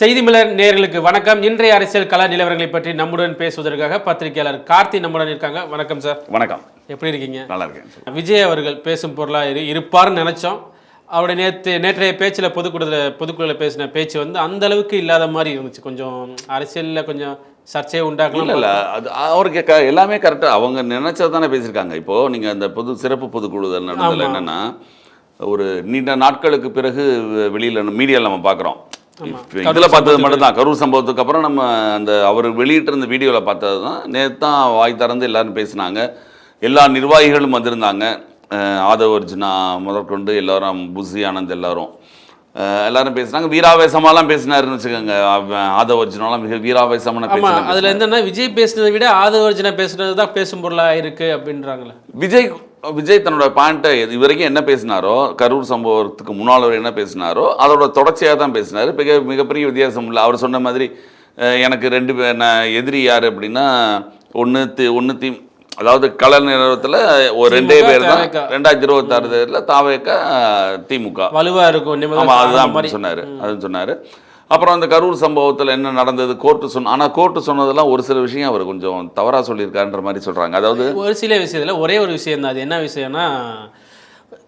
செய்தி மலர் நேயர்களுக்கு வணக்கம். இன்றைய அரசியல் கல நிலவரங்களை பற்றி நம்முடன் பேசுவதற்காக பத்திரிகையாளர் கார்த்தி நம்முடன் இருக்காங்க. வணக்கம் சார். வணக்கம். எப்படி இருக்கீங்க? நல்லா இருக்கேன் விஜய் அவர்கள் பேசும் பொருளா இரு இருப்பார்னு நினைச்சோம். அவருடைய நேற்று நேற்றைய பேச்சில் பொதுக்கூடத்தில் பொதுக்குழுவில் பேசின பேச்சு வந்து அந்த அளவுக்கு இல்லாத மாதிரி இருந்துச்சு. கொஞ்சம் அரசியலில் கொஞ்சம் சர்ச்சையை உண்டாக்கலாம் இல்ல அது அவருக்கு க எல்லாமே கரெக்டாக அவங்க நினைச்சது தானே பேசியிருக்காங்க. இப்போ நீங்க அந்த பொது சிறப்பு பொதுக்குழு நடந்ததுல. என்னன்னா ஒரு நீண்ட நாட்களுக்கு பிறகு வெளியில மீடியாவில் நம்ம பார்க்குறோம் இதுல பார்த்தது மட்டும்தான். கரூர் சம்பவத்துக்கு அப்புறம் நம்ம அந்த அவர் வெளியிட்டு இருந்த வீடியோவில் பார்த்தது தான். நேற்று தான் வாய் திறந்து எல்லாரும் பேசினாங்க. எல்லா நிர்வாகிகளும் வந்திருந்தாங்க. ஆதவ அர்ஜுனா முதற்கொண்டு எல்லாரும் புசி ஆனந்த் எல்லாரும். எல்லாரும் பேசினாங்க. வீராவேசமாலாம் பேசினாருன்னு வச்சுக்கோங்க. ஆதவ அர்ஜுனாலாம் மிக வீராவேசமான அதுல என்னன்னா விஜய் பேசுனதை விட ஆதவர்ஜனா பேசுனது தான் பேசும் பொருளா இருக்கு அப்படின்றாங்களே. விஜய் விஜய் தன்னோட பாயிண்ட்டை இது வரைக்கும் என்ன பேசினாரோ கரூர் சம்பவத்துக்கு முன்னால் அவர் என்ன பேசினாரோ அதோட தொடர்ச்சியாக தான் பேசினார். மிக மிகப்பெரிய வித்தியாசம் இல்லை. அவர் சொன்ன மாதிரி எனக்கு ரெண்டு பேர் நான் எதிரி யார் அப்படின்னா ஒன்று தி ஒன்று தி அதாவது கல நிறுவனத்தில் ஒரு ரெண்டே பேர் தான். ரெண்டாயிரத்தி இருபத்தாறு தேர்தலில் தாவேக்கா திமுக. வலுவா இருக்கும் ஆமாம் அதுதான் சொன்னார். அதுன்னு சொன்னார். அப்புறம் அந்த கரூர் சம்பவத்தில் என்ன நடந்தது? கோர்ட்டு சொன்ன ஆனால் கோர்ட்டு சொன்னதெல்லாம் ஒரு சில விஷயம் அவர் கொஞ்சம் தவறாக சொல்லியிருக்காருன்ற மாதிரி சொல்கிறாங்க அதாவது ஒரு சில விஷயத்துல ஒரே ஒரு விஷயம் தான் அது என்ன விஷயம்னா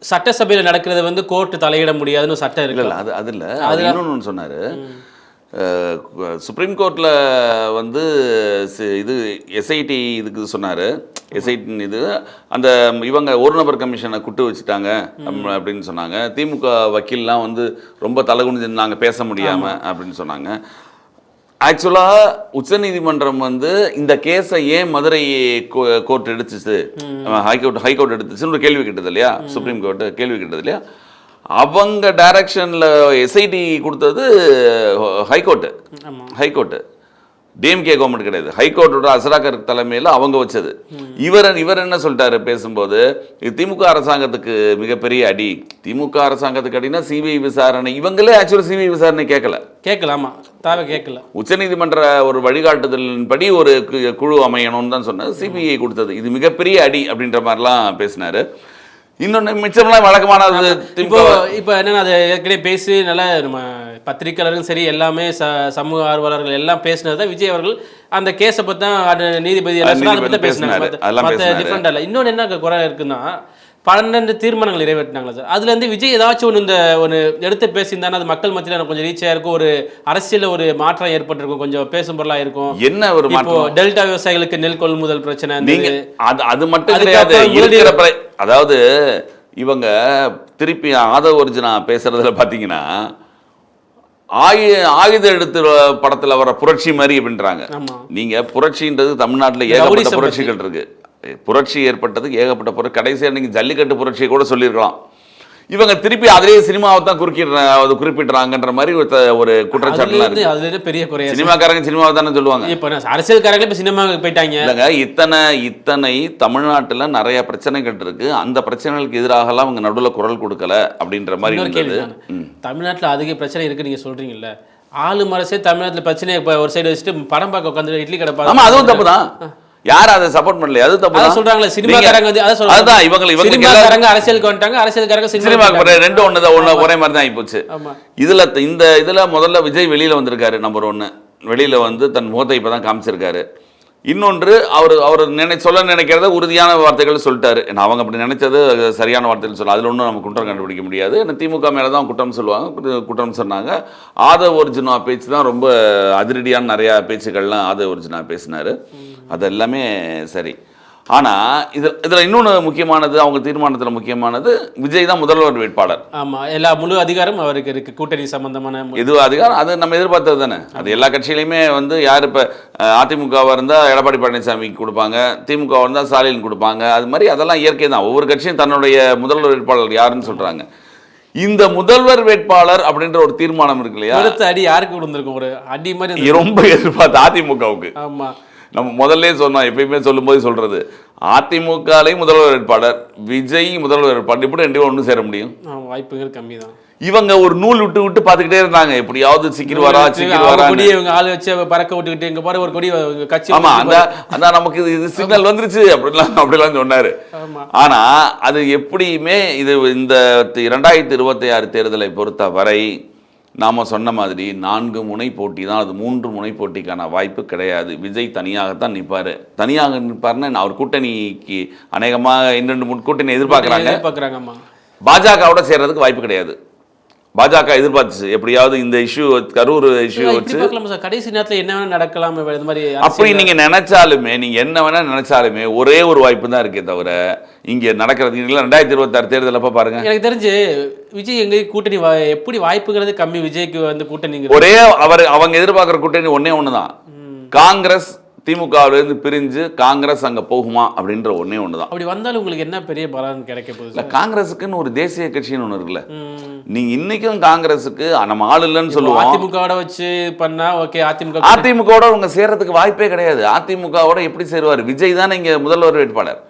சட்டசபையில் நடக்கிறது வந்து கோர்ட்டு தலையிட முடியாதுன்னு சட்டம் இல்லை இருக்கு. இல்லை அது அது இல்லை. அது இன்னொன்று ஒன்று சொன்னார். சுப்ரீம் கோர்ட்டில் வந்து இது எஸ்ஐடி இதுக்கு சொன்னார். எஸ்ஐடி இது அந்த இவங்க ஒரு நபர் கமிஷனை குட்டு வச்சுட்டாங்க அப்படின்னு சொன்னாங்க. திமுக வக்கீல்லாம் வந்து ரொம்ப தலைகுனிஞ்சு நாங்கள் பேச முடியாமல் அப்படின்னு சொன்னாங்க. ஆக்சுவலாக உச்சநீதிமன்றம் வந்து இந்த கேஸை ஏன் மதுரை கோர்ட் எடுத்துச்சு? ஹைகோர்ட் ஹைகோர்ட் எடுத்துச்சுன்னு ஒரு கேள்வி கேட்டது இல்லையா? சுப்ரீம் கோர்ட்டு கேள்வி கேட்டது இல்லையா? அவங்க டைரக்ஷனில் எஸ்ஐடி கொடுத்தது ஹைகோர்ட்டு. ஹைகோர்ட்டு. டிஎம்கே கவர்மெண்ட் கிடையாது. ஹைகோர்ட்டோட அசராக்கர் தலைமையில் அவங்க வச்சது. இவர் இவர் என்ன சொல்லிட்டாரு பேசும்போது இது திமுக அரசாங்கத்துக்கு மிகப்பெரிய அடி. திமுக அரசாங்கத்துக்கு அடினா சிபிஐ விசாரணை. இவங்களே ஆக்சுவலாக சிபிஐ விசாரணை கேட்கல. கேட்கலாமா தாவே கேட்கல. உச்சநீதிமன்ற ஒரு வழிகாட்டுதலின்படி ஒரு குழு அமையணும்னு தான் சொன்னது சிபிஐ கொடுத்தது. இது மிகப்பெரிய அடி அப்படின்ற மாதிரிலாம் பேசினாரு. இன்னொன்று மிச்சம்லாம் வழக்கமானது இப்போ இப்போ என்னன்னா அது ஏற்கனவே பேசி நல்லா நம்ம பத்திரிக்கையாளர்களும் சரி எல்லாமே ச சமூக ஆர்வலர்கள் எல்லாம் பேசினது தான் விஜய் அவர்கள் அந்த கேஸை பற்றி தான் நீதிபதி எல்லாம். பேசினாங்க மற்ற. டிஃப்ரெண்ட் இல்லை இன்னொன்று என்ன குறை இருக்குன்னா பன்னெண்டு தீர்மானங்கள் நிறைவேற்றினாங்களா சார்? அதுல இருந்து விஜய் ஏதாச்சும் ஒன்று இந்த ஒரு எடுத்து பேசியிருந்தானா அது மக்கள் மத்தியில் கொஞ்சம் ரீச் ஆயிருக்கும். ஒரு அரசியலில் ஒரு மாற்றம் ஏற்பட்டிருக்கும். கொஞ்சம் பேசும் பொருளாக இருக்கும். என்ன ஒரு இப்போ டெல்டா விவசாயிகளுக்கு நெல் கொள்முதல் பிரச்சனை நீங்க. அது அது மட்டும் கிடையாது. அதாவது இவங்க திருப்பி ஆதவ ஒரிஜினா பேசுறதுல பாத்தீங்கன்னா ஆயு ஆயுத எடுத்து படத்துல வர புரட்சி மாதிரி அப்படின்றாங்க. ஆமா. நீங்க புரட்சின்றது தமிழ்நாட்டுல ஏகப்பட்ட. புரட்சிகள் இருக்கு. புரட்சி ஏற்பட்டது ஏகப்பட்ட புரட்சி கடைசியா நீங்க ஜல்லிக்கட்டு புரட்சியை கூட சொல்லியிருக்கலாம். இவங்க திருப்பி அதே சினிமாவை தான் குறுக்கிடுற அது குறிப்பிடுறாங்கன்ற மாதிரி ஒரு ஒரு அதுல பெரிய குறையா சினிமாக்காரங்க சினிமாவை தானே சொல்லுவாங்க. இப்போ அரசியல்காரங்களே இப்போ சினிமாவுக்கு போயிட்டாங்க. இல்லைங்க இத்தனை இத்தனை தமிழ்நாட்டுல நிறைய பிரச்சனைகள் இருக்கு. அந்த பிரச்சனைகளுக்கு எதிராகலாம் அவங்க நடுவுல குரல் கொடுக்கல அப்படின்ற மாதிரி கேள்வி. தமிழ்நாட்டுல அதிக பிரச்சனை இருக்கு நீங்க சொல்றீங்கல்ல. ஆளு மரசே தமிழ்நாட்டுல பிரச்சனை இப்போ ஒரு சைடு வச்சுட்டு படம் பார்க்க உட்காந்து இட்லி கடை ஆமா அதுவும் தப்பு தான் யாரும் அதை சப்போர்ட் பண்ணல அது தப்பு அதான் தான் சொல்றாங்களே சினிமாக்காரங்க வந்து அதான் சொல்றாங்க அதுதான் இவங்க எல்லாரும் சினிமாக்காரங்க அரசியலுக்கு வந்துட்டாங்க அரசியல்காரங்க சினிமா சினிமா ரெண்டு ஒன்று தான் ஒன்று ஒரே மாதிரி தான் ஆகிப்போச்சு ஆமா. இதுல இந்த இதுல முதல்ல விஜய் வெளியில வந்திருக்காரு நம்பர் ஒன்று வெளியில வந்து தன் முகத்தை இப்பதான் காமிச்சிருக்காரு. இன்னொன்று அவர் அவர் நினை சொல்ல நினைக்கிறத உறுதியான வார்த்தைகள் சொல்லிட்டாரு. அவங்க அப்படி நினைச்சது அது சரியான வார்த்தைகள் சொல்ல அதில் ஒன்றும் நம்ம குற்றம் கண்டுபிடிக்க முடியாது. ஏன்னா திமுக மேலே தான் குற்றம் சொல்லுவாங்க குற்ற- குற்றம் சொன்னாங்க. ஆதவ ஒரிஜினா பேச்சு தான் ரொம்ப அதிரடியான நிறையா பேச்சுக்கள்லாம் ஆதவ ஒரிஜினா பேசினாரு. அது எல்லாமே சரி. ஆனால் இதில் இதில் இன்னொன்று முக்கியமானது அவங்க தீர்மானத்தில் முக்கியமானது விஜய் தான் முதல்வர் வேட்பாளர். ஆமா எல்லா முழு அதிகாரம் அவருக்கு இருக்கு கூட்டணி சம்பந்தமான இது அதிகாரம் அது நம்ம எதிர்பார்த்தது தானே. அது எல்லா கட்சியிலையுமே வந்து யார் இப்போ அதிமுகவாக இருந்தால் எடப்பாடி பழனிசாமிக்கு கொடுப்பாங்க திமுகவாக இருந்தால் ஸ்டாலின் கொடுப்பாங்க அது மாதிரி அதெல்லாம் இயற்கை தான். ஒவ்வொரு கட்சியும் தன்னுடைய முதல்வர் வேட்பாளர் யாருன்னு சொல்கிறாங்க இந்த முதல்வர் வேட்பாளர் அப்படின்ற ஒரு தீர்மானம் இருக்கு இல்லையா? அடுத்த அடி யாருக்கு விழுந்திருக்கும் ஒரு அடி மாதிரி. ரொம்ப எதிர்பார்த்து அதிமுகவுக்கு. ஆமா. நம்ம முதல்ல சொன்னோம் எப்பயுமே சொல்லும்போது சொல்றது. அதிமுகலையும் முதல்வர் வேட்பாளர் விஜய் முதல்வர் வேட்பாளர் இப்படி ரெண்டு ஒன்று சேர முடியும்? வாய்ப்புகள் கம்மி தான் இவங்க ஒரு நூல் விட்டு விட்டு பார்த்துக்கிட்டே இருந்தாங்க. எப்படியாவது சிக்கிடுவாரா சிக்கிடுவாரா கொடியை இவங்க ஆள் வச்சு பறக்க விட்டுக்கிட்டு இங்க பாரு ஒரு கொடி கட்சி ஆமா அந்த அதான் நமக்கு இது- சிக்னல் வந்துருச்சு. அப்படிலாம் அப்படிலாம் சொன்னாரு. ஆனா அது எப்படியுமே இது இந்த இரண்டாயிரத்தி இருபத்தி ஆறு தேர்தலை பொறுத்த வரை நாம சொன்ன மாதிரி நான்கு முனை போட்டி தான் அது மூன்று முனை போட்டிக்கான வாய்ப்பு கிடையாது. விஜய் தனியாகத்தான் நிற்பாரு தனியாக நிற்பாருன்னு அவர் கூட்டணிக்கு அநேகமாக இரண்டு மூணு கூட்டணி எதிர்பார்க்குறாங்க. எதிர்பார்க்குறாங்கம்மா. பாஜகவோட சேர்றதுக்கு வாய்ப்பு கிடையாது. பாஜக எதிர்பார்த்துச்சு. எப்படியாவது இந்த இஷ்யூ கரூர் இஷ்யூ வச்சு கடைசி நேரத்துல என்ன வேணா நடக்கலாம் இது மாதிரி அப்படி நீங்க நினைச்சாலுமே நீங்க என்ன வேணா நினைச்சாலுமே ஒரே ஒரு வாய்ப்பு தான் இருக்கே தவிர இங்க நடக்கிறது இல்லை ரெண்டாயிரத்தி இருபத்தாறு தேர்தல் அப்ப பாருங்க. எனக்கு தெரிஞ்சு விஜய் எங்க கூட்டணி எப்படி வாய்ப்புங்கிறது கம்மி விஜய்க்கு வந்து கூட்டணிங்கிறது. ஒரே அவர் அவங்க எதிர்பார்க்குற கூட்டணி ஒண்ணே ஒண்ணுதான். காங்கிரஸ் திமுகவுல இருந்து பிரிஞ்சு காங்கிரஸ் அங்க போகுமா அப்படின்ற ஒண்ணே ஒண்ணுதான். அப்படி வந்தாலும் உங்களுக்கு என்ன பெரிய பலன் கிடைக்க போகுது? இல்ல காங்கிரஸுக்குன்னு ஒரு தேசிய கட்சின்னு ஒண்ணு இருக்குல்ல. ம். நீங்க இன்னைக்கும் காங்கிரஸுக்கு நம்ம ஆள் இல்லைன்னு சொல்லுவோம். அதிமுகவோட வச்சு பண்ணா ஓகே அதிமுக அதிமுகவோட அவங்க சேர்றதுக்கு வாய்ப்பே கிடையாது. அதிமுகவோட எப்படி சேருவார்? விஜய் தானே இங்க முதல்வர் வேட்பாளர்.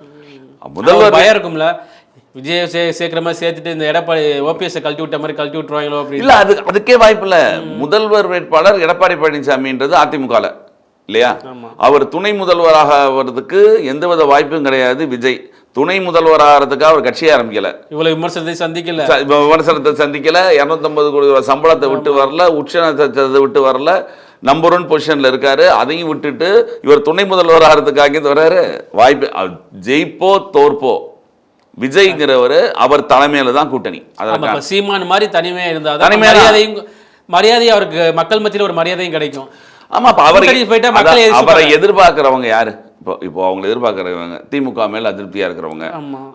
முதல்வர் பயம் இருக்கும்ல. விஜய் சே சேர்க்கிற மாதிரி சேர்த்துட்டு இந்த எடப்பாடி ஓபிஎஸ் கழட்டி விட்ட மாதிரி கழட்டி விட்டுருவாங்களோ அப்படின்னு. இல்ல அது அதுக்கே வாய்ப்பு இல்ல. முதல்வர் வேட்பாளர் எடப்பாடி பழனிசாமின்றது அதிமுகல. இல்லையா. அவர் துணை முதல்வராக வர்றதுக்கு எந்தவித வாய்ப்பும் கிடையாது. விஜய் துணை முதல்வர் ஆகிறதுக்கு அவர் கட்சியே ஆரம்பிக்கல. இவ்வளவு விமர்சனத்தை சந்திக்கல. விமர்சனத்தை சந்திக்கல. இரநூத்தம்பது கோடி ரூபாய் சம்பளத்தை விட்டு வரல. உச்சத்தை விட்டு வரல. நம்பர் ஒன் பொசிஷன்ல இருக்காரு. அதையும் விட்டுட்டு இவர் துணை முதல்வர் ஆகிறதுக்காக வர்றாரு வாய்ப்பு ஜெயிப்போ தோற்போ. விஜய்ங்கிறவர் அவர் தலைமையில தான் கூட்டணி. சீமான் மாதிரி தனிமையா இருந்தா தனிமையா தான். மரியாதையும் மரியாதை அவருக்கு மக்கள் மத்தியில ஒரு மரியாதையும் கிடைக்கும். ஆமா இப்ப அவரை போயிட்டா அவரை. எதிர்பார்க்கிறவங்க யாரு? இப்போ இப்போ அவங்களை எதிர்பார்க்கிறவங்க திமுக மேல அதிருப்தியா இருக்கிறவங்க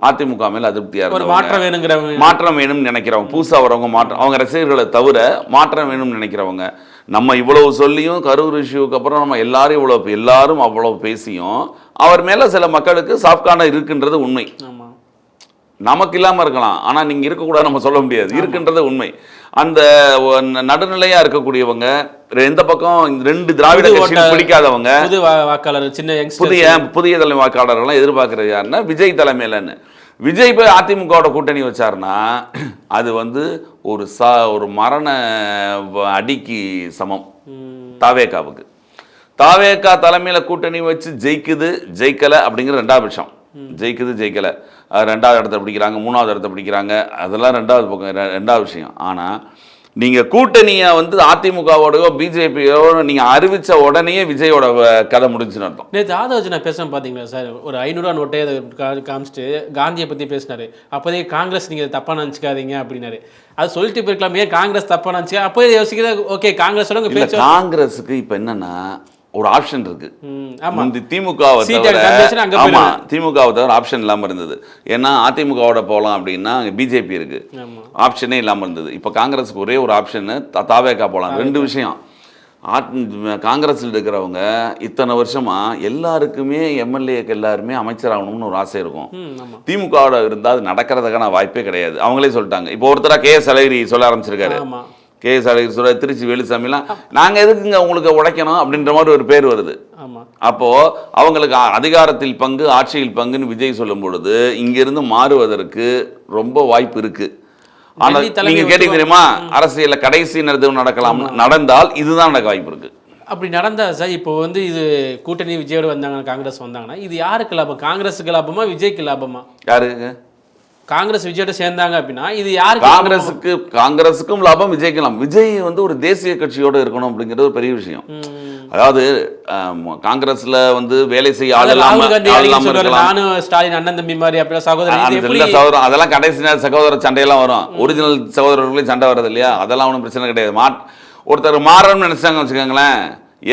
அதிமுக மேல அதிருப்தியா இருக்கிறவங்க மாற்றம் வேணுங்கிறவங்க. மாற்றம் வேணும்னு நினைக்கிறவங்க புதுசா வரவங்க மாற்றம் அவங்க ரசிகர்களை தவிர மாற்றம் வேணும்னு நினைக்கிறவங்க நம்ம இவ்வளவு சொல்லியும் கரூர் இஷ்யூக்கு அப்புறம் நம்ம எல்லாரும் இவ்வளவு எல்லாரும் அவ்வளவு பேசியும் அவர் மேல சில மக்களுக்கு சாஃப்ட்கான இருக்குன்றது உண்மை. நமக்கு இல்லாம இருக்கலாம். ஆனா நீங்க இருக்கக்கூடாது நம்ம சொல்ல முடியாது. இருக்குன்றது உண்மை. அந்த ஒ- நடுநிலையா இருக்கக்கூடியவங்க எந்த பக்கம் ரெண்டு திராவிட கட்சிகள் பிடிக்காதவங்க புது வாக்காளர் சின்ன புதிய புதிய தலைமை வாக்காளர்கள்லாம் எதிர்பார்க்கறது யாருன்னா விஜய் தலைமையிலன்னு. விஜய் போய் அதிமுகவோட கூட்டணி வச்சாருன்னா அது வந்து ஒரு சா ஒரு மரண அடிக்கு சமம். தாவேக்காவுக்கு தாவேக்கா தலைமையில கூட்டணி வச்சு ஜெயிக்குது ஜெயிக்கல அப்படிங்கிற ரெண்டாவது விஷயம் ஜெயிக்குது ஜெயிக்கல. ரெண்டாவது இடத்த பிடிக்கிறாங்க மூணாவது இடத்த பிடிக்கிறாங்க. அதெல்லாம் ரெண்டாவது பக்கம் ரெண்டாவது விஷயம். ஆனா நீங்க கூட்டணியை வந்து அதிமுகவோடயோ பிஜேபியோ நீங்க அறிவிச்ச உடனே விஜயோட கதை முடிஞ்சுன்னு அர்த்தம். நேற்று ஆதவச்சு நான் பேசுறேன் பாத்தீங்களா சார்? ஒரு ஐநூறுரூவா நோட்டே அதை காமிச்சிட்டு காந்தியை பத்தி பேசினாரு. அப்போதே காங்கிரஸ் நீங்க தப்பா நினச்சிக்காதீங்க அப்படின்னாரு. அது சொல்லிட்டு போயிருக்கலாம். ஏன் காங்கிரஸ் தப்பா நினச்சிக்க அப்போயே யோசிக்கிறது ஓகே காங்கிரஸ் காங்கிரஸுக்கு இப்ப என்னன்னா ஒரு ஆப்ஷன் இருக்கு. முந்தி திமுகவை தவிர அங்க ஆமா. திமுகவை தவிர ஆப்ஷன் இல்லாம இருந்தது. ஏன்னா அதிமுகவோட போகலாம் அப்படின்னா பிஜேபி இருக்கு. ஆப்ஷனே இல்லாம இருந்தது. இப்ப காங்கிரஸுக்கு ஒரே ஒரு ஆப்ஷன் தாவேக்கா போகலாம் ரெண்டு விஷயம். காங்கிரஸில் இருக்கிறவங்க இத்தனை வருஷமா எல்லாருக்குமே எம்எல்ஏக்கு எல்லாருமே அமைச்சராகணும்னு ஒரு ஆசை இருக்கும். திமுகவோட இருந்தால் அது நடக்கிறதுக்கான வாய்ப்பே கிடையாது. அவங்களே சொல்லிட்டாங்க. இப்போ ஒருத்தரா கே எஸ் அழகிரி சொல்ல ஆரம்பிச்சிருக்காரு. கே எஸ் அழகிரி திருச்சி வேலுசாமிலாம் நாங்கள் எதுக்குங்க உங்களுக்கு உழைக்கணும் அப்படின்ற மாதிரி ஒரு பேர் வருது. ஆமா. அப்போ அவங்களுக்கு அதிகாரத்தில் பங்கு ஆட்சியில் பங்குன்னு விஜய் சொல்லும் பொழுது இங்கிருந்து மாறுவதற்கு ரொம்ப வாய்ப்பு இருக்கு. ஆனா டெல்லி தலைமை நீங்க கேட்டீங்க தெரியுமா? அரசியல்ல கடைசி நேரத்தில் நடக்கலாம். நடந்தால் இதுதான் நடக்க வாய்ப்பு இருக்கு. அப்படி நடந்தா சார் இப்போ வந்து இது கூட்டணி விஜயோட வந்தாங்க காங்கிரஸ் வந்தாங்கன்னா இது யாருக்கு லாபம்? காங்கிரஸுக்கு லாபமா விஜய்க்கு லாபமா? யாருங்க காங்கிரஸ் விஜயோட சேர்ந்தாங்க அப்படின்னா இது லாபமா? காங்கிரஸுக்கு காங்கிரஸுக்கும் லாபம் விஜய்க்கும் லாபம். விஜய் வந்து ஒரு தேசிய கட்சியோட இருக்கணும் அப்படிங்கிறது ஒரு பெரிய விஷயம். அதாவது காங்கிரஸ்ல வந்து வேலை செய்ய ஆள் நானும் ஸ்டாலின் அண்ணன் தம்பி மாதிரி அப்படியே சகோதரன் சகோதரம் அதெல்லாம் கடைசி நேர சகோதர சண்டையெல்லாம் வரும். ஒரிஜினல் சகோதரர்களே சண்டை வர்றது இல்லையா? அதெல்லாம் ஒன்றும் பிரச்சனை கிடையாது. மா ஒருத்தர் மாறணும்னு நினைச்சாங்க வச்சுக்கோங்களேன்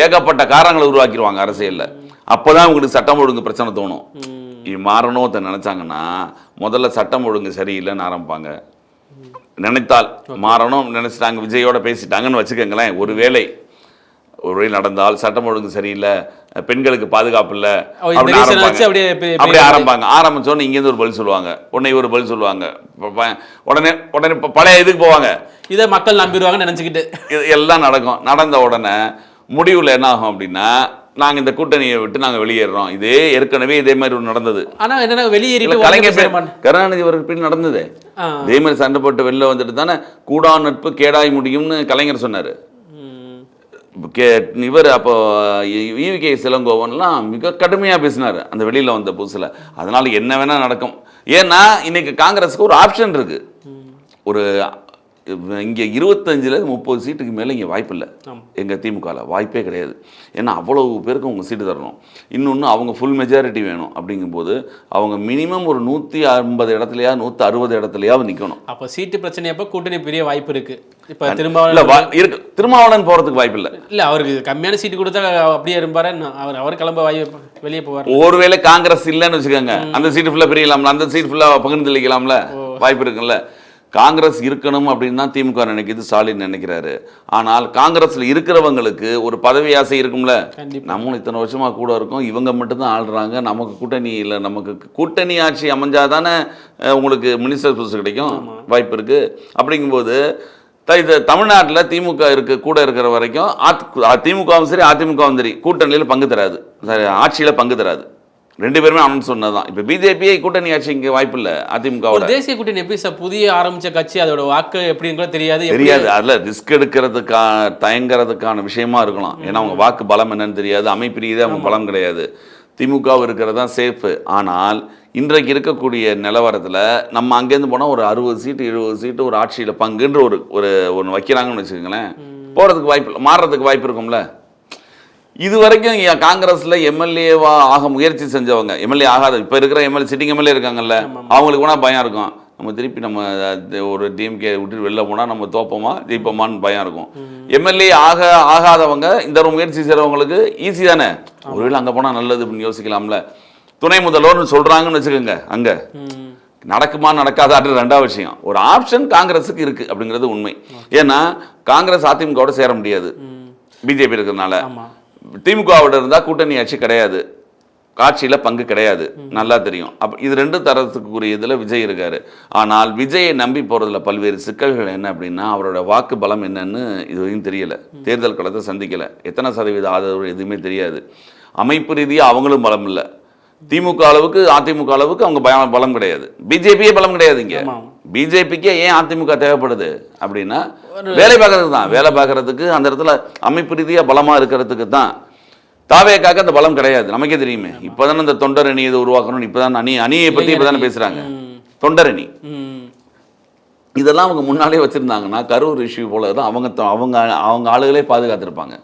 ஏகப்பட்ட காரணங்களை உருவாக்கிடுவாங்க அரசியல்ல. அப்பதான் உங்களுக்கு சட்டம் ஒழுங்கு பிரச்சனை தோணும். மாறணும் ஒருத்தர் நினைச்சாங்கன்னா முதல்ல சட்டம் ஒழுங்கு சரியில்லைன்னு ஆரம்பிப்பாங்க. நினைத்தால் மாறணும் நினைச்சிட்டாங்க விஜயோட பேசிட்டாங்கன்னு வச்சுக்கோங்களேன் ஒருவேளை ஒருவேளை நடந்தால் சட்டம் ஒழுங்கு சரியில்லை பெண்களுக்கு பாதுகாப்பு இல்லை அப்படியே ஆரம்பிப்பாங்க. ஆரம்பிச்சோன்னு இங்கேருந்து ஒரு பதில் சொல்லுவாங்க. உடனே ஒரு பதில் சொல்லுவாங்க. உடனே உடனே பழைய இதுக்கு போவாங்க. இதை மக்கள் நம்பிடுவாங்கன்னு நினைச்சுக்கிட்டு. எல்லாம் நடக்கும். நடந்த உடனே முடிவில் என்ன ஆகும் அப்படின்னா நாங்கள் இந்த கூட்டணியை விட்டு நாங்கள் வெளியேறோம் இதே ஏற்கனவே இதே மாதிரி ஒன்று நடந்தது. ஆனா என்னன்னா இல்ல, வெளியேறிட்டு கலைஞர். கருணாநிதி அவருக்கு பின் நடந்தது. இதே மாதிரி சண்டை போட்டு வெளில வந்துட்டு தானே கூடா நட்பு கேடாய் முடியும்னு கலைஞர் சொன்னார். கே இவர் அப்போ ஈவிகே சிலங்கோவன்லாம் மிக கடுமையாக பேசினார் அந்த வெளியில் வந்த புதுசில். அதனால என்ன வேணால் நடக்கும். ஏன்னா இன்னைக்கு காங்கிரஸுக்கு ஒரு ஆப்ஷன் இருக்கு. ஒரு இங்கே இருபத்தஞ்சில் முப்பது சீட்டுக்கு மேலே இங்கே வாய்ப்பில்லை ஆமா. எங்கள் திமுகவில் வாய்ப்பே கிடையாது. ஏன்னா அவ்வளவு பேருக்கு அவங்க சீட்டு தரணும். இன்னொன்று அவங்க ஃபுல் மெஜாரிட்டி வேணும் அப்படிங்கும்போது அவங்க மினிமம் ஒரு நூற்றி ஐம்பது இடத்துலையா நூற்றி அறுபது இடத்துலையாவது நிற்கணும் அப்ப சீட்டு பிரச்சனையப்ப கூட்டணி பெரிய வாய்ப்பு இருக்கு. இப்ப இல்லை வா இருக்கு. திருமாவளவன் போகிறதுக்கு வாய்ப்பு இல்லை. இல்ல அவருக்கு கம்மியான சீட்டு கொடுத்தா அப்படியே இருப்பாரு? அவர் அவர் கிளம்ப வாய்ப்பு வெளியே போவார்? ஒருவேளை காங்கிரஸ் இல்லைன்னு வச்சுக்கோங்க. அந்த சீட்டு ஃபுல்லாக பிரியலாம்ல அந்த சீட் ஃபுல்லாக பகிர்ந்தளிக்கலாம்ல வாய்ப்பு இருக்குல்ல. காங்கிரஸ் இருக்கணும் அப்படின்னு தான் திமுக நினைக்குது ஸ்டாலின் நினைக்கிறாரு. ஆனால் காங்கிரஸ்ல இருக்கிறவங்களுக்கு ஒரு பதவி ஆசை இருக்கும்ல. நம்மளும் இத்தனை வருஷமா கூட இருக்கோம் இவங்க மட்டும்தான் ஆள்றாங்க. நமக்கு கூட்டணி இல்லை நமக்கு கூட்டணி ஆட்சி அமைஞ்சாதானே அஹ், உங்களுக்கு மினிஸ்டர் போஸ்ட் கிடைக்கும். வாய்ப்பு இருக்கு. அப்படிங்கும்போது த- இது தமிழ்நாட்டில் திமுக இருக்கு கூட இருக்கிற வரைக்கும் அ- திமுகவும் சரி அதிமுகவும் சரி கூட்டணியில் பங்கு தராது. சரி, ஆட்சியில பங்கு தராது. ரெண்டு பேருமே அனௌன்ஸ் சொன்னதுதான் இப்போ பிஜேபியே கூட்டணி ஆட்சி இங்கே வாய்ப்பு இல்லை அதிமுகவோட. ஒரு தேசிய கூட்டணி எப்படி சார் புதிய ஆரம்பிச்ச கட்சி அதோட வாக்கு எப்படின்னு கூட தெரியாது தெரியாது. அதில் ரிஸ்க் எடுக்கிறதுக்கா தயங்குறதுக்கான விஷயமா இருக்கலாம். ஏன்னா அவங்க வாக்கு பலம் என்னன்னு தெரியாது அமைப்பு ரீதியாக அவங்க பலம் கிடையாது. திமுக இருக்கிறது தான் சேஃபு ஆனால் இன்றைக்கு இருக்கக்கூடிய நிலவரத்தில் நம்ம அங்கேருந்து போனால் ஒரு அறுபது சீட்டு எழுபது சீட்டு ஒரு ஆட்சியில் பங்குன்ற ஒரு ஒரு ஒன்று வைக்கிறாங்கன்னு வச்சுக்கோங்களேன். போகிறதுக்கு வாய்ப்பு இல்லை மாறுறதுக்கு வாய்ப்பு இருக்கும்ல. இது வரைக்கும் காங்கிரஸ்ல எம்எல்ஏவா ஆக முயற்சி செஞ்சவங்க. எம்எல்ஏ ஆகாத இப்போ இருக்கிற எம்எல்ஏ சிட்டிங் எம்எல்ஏ இருக்காங்கல்ல அவங்களுக்கு கூட பயம் இருக்கும். நம்ம திருப்பி நம்ம ஒரு டிஎம்கே விட்டு வெளில போனால் நம்ம தோப்போமா ஜெயிப்போமான்னு பயம் இருக்கும். எம்எல்ஏ ஆக ஆகாதவங்க இந்த முயற்சி செய்கிறவங்களுக்கு ஈஸி தானே? ஒருவேளை அங்கே போனால் நல்லது அப்படின்னு யோசிக்கலாம்ல. துணை முதல்வர்னு சொல்கிறாங்கன்னு வச்சுக்கோங்க அங்கே. நடக்குமா நடக்காதான்ற ரெண்டாவது விஷயம். ஒரு ஆப்ஷன் காங்கிரஸுக்கு இருக்கு அப்படிங்கிறது உண்மை. ஏன்னா காங்கிரஸ் அதிமுகவோட சேர முடியாது. பிஜேபி இருக்கிறதுனால. திமுகவோட இருந்தால் கூட்டணி ஆட்சி கிடையாது. காட்சியில் பங்கு கிடையாது. நல்லா தெரியும். அப்போ இது ரெண்டு தரத்துக்குரிய இதில் விஜய் இருக்கார். ஆனால் விஜயை நம்பி போகிறதுல பல்வேறு சிக்கல்கள் என்ன அப்படின்னா அவரோட வாக்கு பலம் என்னன்னு இதுவரையும் தெரியலை. தேர்தல் களத்தை சந்திக்கலை. எத்தனை சதவீத ஆதரவு எதுவுமே தெரியாது. அமைப்பு ரீதியாக அவங்களும் பலம் இல்லை. திமுக அளவுக்கு அதிமுக அளவுக்கு அவங்க பயம் பலம் கிடையாது. பிஜேபியே பலம் கிடையாது இங்கே. பிஜேபிக்கே ஏன் அதிமுக தேவைப்படுது அப்படின்னா வேலை பார்க்கறதுக்கு தான். வேலை பார்க்கறதுக்கு அந்த இடத்துல அமைப்பு ரீதியாக பலமா இருக்கிறதுக்கு தான். தாவேக்காக்கு அந்த பலம் கிடையாது. நமக்கே தெரியுமே. இப்போதானே இந்த தொண்டர் அணி இதை உருவாக்கணும்னு இப்போதான் அணி அணியை பற்றி இப்போதானே பேசுறாங்க. ம். தொண்டர் அணி. இதெல்லாம் அவங்க முன்னாலே வச்சிருந்தாங்கன்னா கரூர் இஷ்யூ போல தான் அவங்க அவங்க அவங்க ஆளுகளே பாதுகாத்திருப்பாங்க.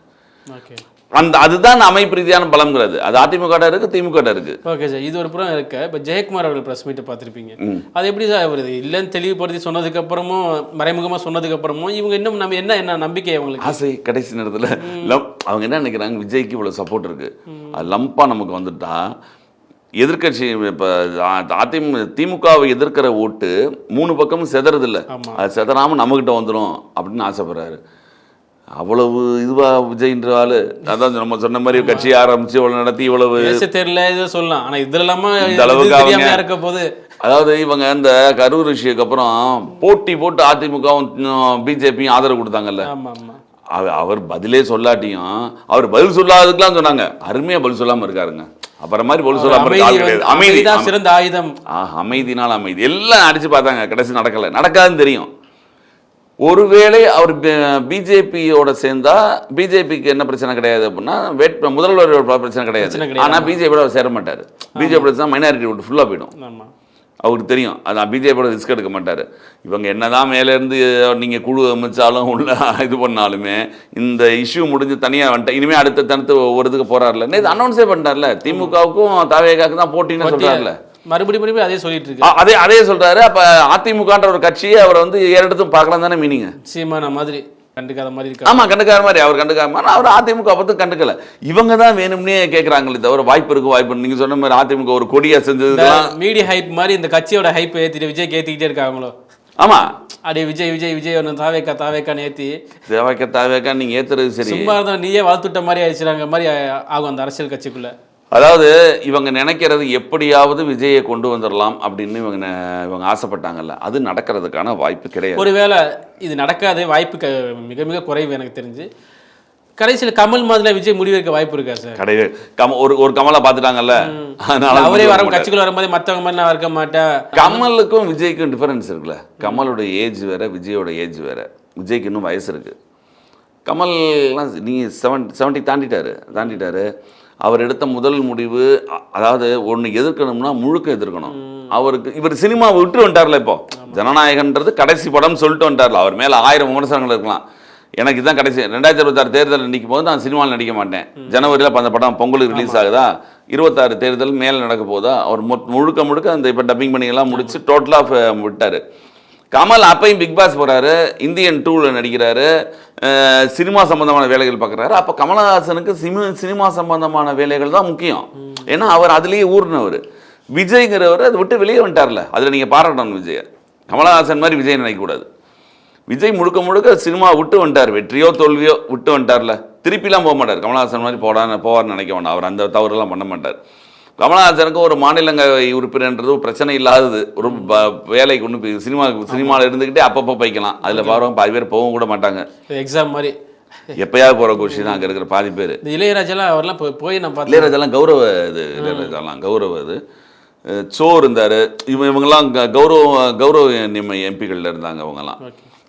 அந்த அதுதான் அமைப்பு ரீதியான பலம்ங்கிறது. அது அதிமுக இருக்கு திமுக இருக்கு. ஓகே சார் இது ஒரு புறம் இருக்கு இப்போ ஜெயக்குமார் அவர்கள் ப்ரெஸ் மீட்டை பார்த்துருப்பீங்க. அது எப்படி சார் வருது இல்லைன்னு தெளிவுபடுத்தி சொன்னதுக்கு அப்புறமும் மறைமுகமா சொன்னதுக்கு அப்புறமும் இவங்க இன்னும் நம்ம என்ன என்ன நம்பிக்கை அவங்களுக்கு? ஆசை கடைசி நேரத்தில். அவங்க என்ன நினைக்கிறாங்க? விஜய்க்கு இவ்வளோ சப்போர்ட் இருக்கு. அது லம்பாக நமக்கு வந்துட்டா எதிர்க்கட்சி இப்போ அதிமுக திமுகவை எதிர்க்கிற ஓட்டு மூணு பக்கமும் செதறது இல்ல ஆமா. அது செதறாமல் நம்மக்கிட்ட வந்துடும் அப்படின்னு ஆசைப்படுறாரு. அவ்வளவு இதுவா விஜய்ன்ற ஆளு. அதான் நம்ம சொன்ன மாதிரி கட்சி ஆரம்பிச்சு இவ்வளவு நடத்தி இவ்வளவு தெரியல இதை சொல்லலாம். ஆனா இதுல இல்லாம இந்த அளவுக்கு அவங்க- இருக்க போது. அதாவது இவங்க இந்த கரூர் விஷயக்கு அப்புறம் போட்டி போட்டு அதிமுகவும் பிஜேபியும் ஆதரவு கொடுத்தாங்கல்ல. அவர் பதிலே சொல்லாட்டியும் அவர் பதில் சொல்லாததுக்கெல்லாம் சொன்னாங்க. அருமையா பதில் சொல்லாம இருக்காருங்க. அப்புறம் மாதிரி பதில் சொல்லாம இருக்க ஆள் அமைதி அமைதிதான் சிறந்த ஆயுதம். அமைதினால அமைதி. எல்லாம் அடிச்சு பார்த்தாங்க. கடைசி நடக்கல. நடக்காதுன்னு தெரியும். ஒருவேளை அவர் பிஜேபியோட சேர்ந்தா பிஜேபிக்கு என்ன பிரச்சனை கிடையாது அப்படின்னா வேட் முதல்வரோட பிரச்சனை கிடையாது. கிடையாது. ஆனா பிஜேபியோட அவர் சேர மாட்டாரு. பிஜேபி தான் மைனாரிட்டி ஓட்டு ஃபுல்லா போயிடும். அவருக்கு தெரியும். அதான் பிஜேபியோட ரிஸ்க் எடுக்க மாட்டார். இவங்க என்னதான் மேலேருந்து நீங்கள் குழு அமைச்சாலும் உள்ள இது பண்ணாலுமே இந்த இஷ்யூ முடிஞ்சு தனியாக வந்துட்டு இனிமேல் அடுத்த தடுத்து ஒரு இதுக்கு போறாருல. இது அனௌன்ஸே பண்ணிட்டார்ல. திமுகவுக்கும் தாவேகாவுக்கும் தான் போட்டின்னு சொல்றாருல. மறுபடியும் மறுபடியும் அதே சொல்லிட்டு இருக்கு. அதே அதே சொல்றாரு. அப்ப அதிமுகன்ற ஒரு கட்சியை அவர் வந்து ஏறெடுத்தும் பார்க்கலாம் தானே மீனிங் சீமான மாதிரி கண்டுக்காத மாதிரி இருக்கா ஆமா கண்டுக்காத மாதிரி அவர் கண்டுக்காம ஆனா அவர் அதிமுக பத்தி கண்டுக்கல. இவங்க தான் வேணும்னே கேட்கறாங்களே தவிர வாய்ப்பு இருக்கு வாய்ப்பு. நீங்க சொன்ன மாதிரி அதிமுக ஒரு கொடியா செஞ்சதுக்கெல்லாம் மீடியா ஹைப் மாதிரி இந்த கட்சியோட ஹைப் ஏத்திட்டு விஜய் ஏத்திக்கிட்டே இருக்காங்களோ? ஆமா. அப்படியே விஜய் விஜய் விஜய் ஒன்று தாவேக்கா தாவேக்கான்னு ஏத்தி. தேவைக்க தேவைக்கா நீங்க ஏத்துறது சரி. சும்மா நீயே வாழ்த்துட்ட மாதிரி ஆயிடுச்சுறாங்க மாதிரி ஆகும் அந்த அரசியல் கட்சிக்குள்ள. அதாவது இவங்க நினைக்கிறது எப்படியாவது விஜயை கொண்டு வந்துடலாம் அப்படின்னு இவங்க இவங்க ஆசைப்பட்டாங்கல்ல. அது நடக்கிறதுக்கான வாய்ப்பு கிடையாது. ஒருவேளை இது நடக்காத வாய்ப்பு மிக மிக குறைவு எனக்கு தெரிஞ்சு. கடைசியில் கமல் மாதிரில விஜய் முடிவெடுக்க வாய்ப்பு இருக்கா சார்? கிடையவே. கம ஒரு ஒரு கமலை பார்த்துட்டாங்கல்ல. அதனால அவரே வர கட்சிக்குள்ள வரும்போது மத்தவங்க மாதிரி நான் இருக்க மாட்டேன் கமலுக்கும் விஜய்க்கும் டிஃபரன்ஸ் இருக்குல்ல. கமலோட ஏஜ் வேற விஜயோட ஏஜ் வேற. விஜய்க்கு இன்னும் வயசு இருக்கு. கமல்லாம் நீ செவன் செவன்ட்டி தாண்டிட்டாரு. தாண்டிட்டாரு. அவர் எடுத்த முதல் முடிவு அதாவது ஒன்று எதிர்க்கணும்னா முழுக்க எதிர்க்கணும். அவருக்கு இவர் சினிமா விட்டு வந்துட்டார்ல இப்போ. ஜனநாயகன்றது கடைசி படம் சொல்லிட்டு வந்துட்டார்ல. அவர் மேல ஆயிரம் விமர்சனங்கள் இருக்கலாம். எனக்கு தான் கடைசி. ரெண்டாயிரத்தி இருபத்தாறு தேர்தல் நிற்கும் போது நான் சினிமாவில் நடிக்க மாட்டேன். ஜனவரியில் அந்த படம் பொங்கலுக்கு ரிலீஸ் ஆகுதா? இருபத்தாறு தேர்தல் மேலே நடக்க போதா? அவர் முழுக்க முழுக்க அந்த இப்போ டப்பிங் பண்ணியெல்லாம் முடிச்சு டோட்டலாக விட்டார். கமல் அப்பையும் பிக் பாஸ் போறாரு இந்தியன் டூவில் நடிக்கிறாரு சினிமா சம்பந்தமான வேலைகள் பார்க்குறாரு. அப்போ கமலஹாசனுக்கு சினி சினிமா சம்பந்தமான வேலைகள் தான் முக்கியம். ஏன்னா அவர் அதுலேயே ஊர்னவர். விஜய்ங்கிறவர் அதை விட்டு வெளியே வந்துட்டார்ல. அதில் நீங்கள் பாராட்டணும் விஜய். கமலஹாசன் மாதிரி விஜய் நினைக்கக்கூடாது. விஜய் முழுக்க முழுக்க சினிமா விட்டு வந்துட்டார். வெற்றியோ தோல்வியோ விட்டு வந்துட்டார்ல. திருப்பிலாம் போக மாட்டார். கமலஹாசன் மாதிரி போடான்னு போவார்னு நினைக்க வேண்டாம். அவர் அந்த தவறுலாம் பண்ண மாட்டார். கமலஹாசனுக்கு ஒரு மாநிலங்களவை உறுப்பினர்ன்றது பிரச்சனை இல்லாதது. ஒரு வேலைக்கு ஒன்று சினிமா சினிமாவில் இருந்துக்கிட்டே அப்பப்போ போய்க்கலாம். அதில் பாருங்க பாதி பேர் போகவும் கூட மாட்டாங்க. எக்ஸாம் மாதிரி. எப்பயாவது போகிற கோஷி தான் அங்கே இருக்கிற பாதி பேர். இளையராஜாலாம் அவர்லாம் போய் போய் நான் பார்த்தேன். இளையராஜாலாம் கௌரவ இது இளையராஜாலாம் கௌரவ இது. சோ இருந்தார். இவங்க இவங்கெல்லாம் கௌரவ கௌரவ நிம்ம எம்பிகளில் இருந்தாங்க அவங்கெல்லாம்.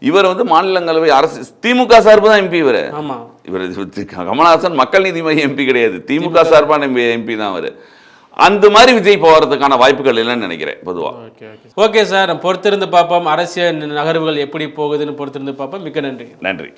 இவர் வந்து மாநிலங்களவை அரசு திமுக சார்பு தான் எம்பி இவர். இவர் கமலஹாசன் மக்கள் நீதி மைய எம்பி கிடையாது. திமுக சார்பான எம்பி தான் அவர். அந்த மாதிரி விஜய் போகிறதுக்கான வாய்ப்புகள் இல்லைன்னு நினைக்கிறேன் பொதுவாக ஓகே சார். பொறுத்திருந்து பார்ப்போம். அரசியல் நகர்வுகள் எப்படி போகுதுன்னு பொறுத்திருந்து பார்ப்போம். மிக்க நன்றி. நன்றி.